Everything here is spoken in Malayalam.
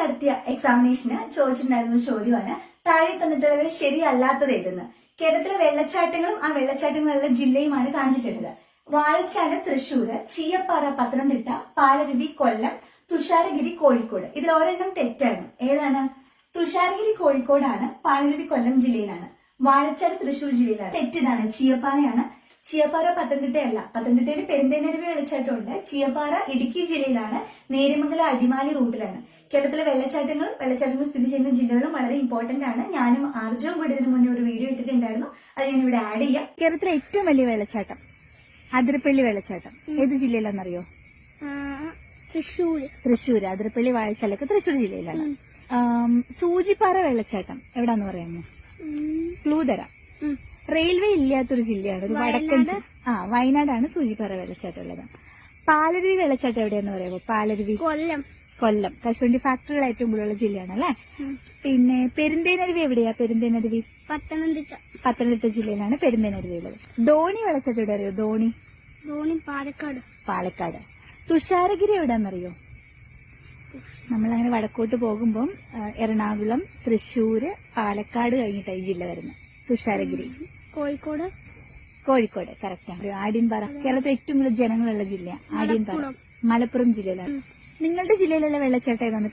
നടത്തിയ എക്സാമിനേഷന് ചോദിച്ചിട്ടുണ്ടായിരുന്ന ചോദ്യമാണ് താഴെ തന്നിട്ടുള്ളവർ ശരിയല്ലാത്തത് ഏതെന്ന് കേരളത്തിലെ വെള്ളച്ചാട്ടങ്ങളും ആ വെള്ളച്ചാട്ടങ്ങളുള്ള ജില്ലയുമാണ് കാണിച്ചിട്ടുള്ളത്. വാഴച്ചാൽ തൃശ്ശൂർ ചീയപ്പാറ പത്തനംതിട്ട പാലരുവി കൊല്ലം തുഷാരഗിരി കോഴിക്കോട്. ഇതിൽ ഒരെണ്ണം തെറ്റാണ്. ഏതാണ്? തുഷാരഗിരി കോഴിക്കോടാണ് പാലരുവി കൊല്ലം ജില്ലയിലാണ്. വാഴച്ചാൽ തൃശ്ശൂർ ജില്ലയിലാണ്. തെറ്റിതാണ്. ചീയപ്പാറയാണ്. ചീയപ്പാറ പത്തനംതിട്ടയല്ല. പത്തനംതിട്ടയിൽ പെരുന്തേനരുവി വെള്ളച്ചാട്ടമുണ്ട്. ചീയപ്പാറ ഇടുക്കി ജില്ലയിലാണ്. നേര്യമംഗല അടിമാലി റൂട്ടിലാണ്. കേരളത്തിലെ വെള്ളച്ചാട്ടങ്ങൾ വെള്ളച്ചാട്ടങ്ങൾ സ്ഥിതി ചെയ്യുന്ന ജില്ലകളും വളരെ ഇമ്പോർട്ടന്റ് ആണ്. ഞാനും ആർജവും കൂടി ഇതിനു മുന്നേ ഒരു വീഡിയോ ഇട്ടിട്ടുണ്ടായിരുന്നു. അത് ഞാൻ ഇവിടെ ആഡ് ചെയ്യാം. കേരളത്തിലെ ഏറ്റവും വലിയ വെള്ളച്ചാട്ടം അതിരപ്പള്ളി വെള്ളച്ചാട്ടം. ഏത് ജില്ലയിലാണെന്നറിയോ? തൃശ്ശൂർ തൃശ്ശൂർ അതിരപ്പള്ളി വാഴച്ചാലൊക്കെ തൃശ്ശൂർ ജില്ലയിലാണ്. സൂചിപ്പാറ വെള്ളച്ചാട്ടം എവിടാന്ന് പറയാമോ? ക്ലൂ തരാം റെയിൽവേ ഇല്ലാത്തൊരു ജില്ലയാണ് ഒരു വടക്കൻ ആ വയനാടാണ് സൂചിപ്പാറ വെള്ളച്ചാട്ടം ഉള്ളത്. പാലരുവി വെള്ളച്ചാട്ടം എവിടെയാന്ന് പറയാമോ? പാലരുവി. കൊല്ലം. കൊല്ലം. കശുവണ്ടി ഫാക്ടറികൾ ഏറ്റവും കൂടുതലുള്ള ജില്ലയാണ് അല്ലെ പിന്നെ പെരുന്തേനരുവി എവിടെയാ? പെരുന്തേനരുവി? പത്തനംതിട്ട. പത്തനംതിട്ട ജില്ലയിലാണ് പെരുന്തേനരുവി ഉള്ളത്. ധോണി വിളച്ചിട്ട് എവിടെ അറിയോ? ധോണി. ധോണി പാലക്കാട്. പാലക്കാട്. തുഷാരഗിരി എവിടെയാണെന്നറിയോ? നമ്മളങ്ങനെ വടക്കോട്ട് പോകുമ്പം എറണാകുളം തൃശൂര് പാലക്കാട് കഴിഞ്ഞിട്ടാണ് ഈ ജില്ല വരുന്നത് തുഷാരഗിരി. കോഴിക്കോട്. കോഴിക്കോട്. കറക്റ്റാണ് ആടിയൻപാറ കേരളത്തിൽ ഏറ്റവും കൂടുതൽ ജനങ്ങളുള്ള ജില്ല ആടിയൻപാറ മലപ്പുറം. ജില്ലയിലാണ്. നിങ്ങളുടെ ജില്ലയിലുള്ള വെള്ളച്ചാട്ടം ഏതാണ്?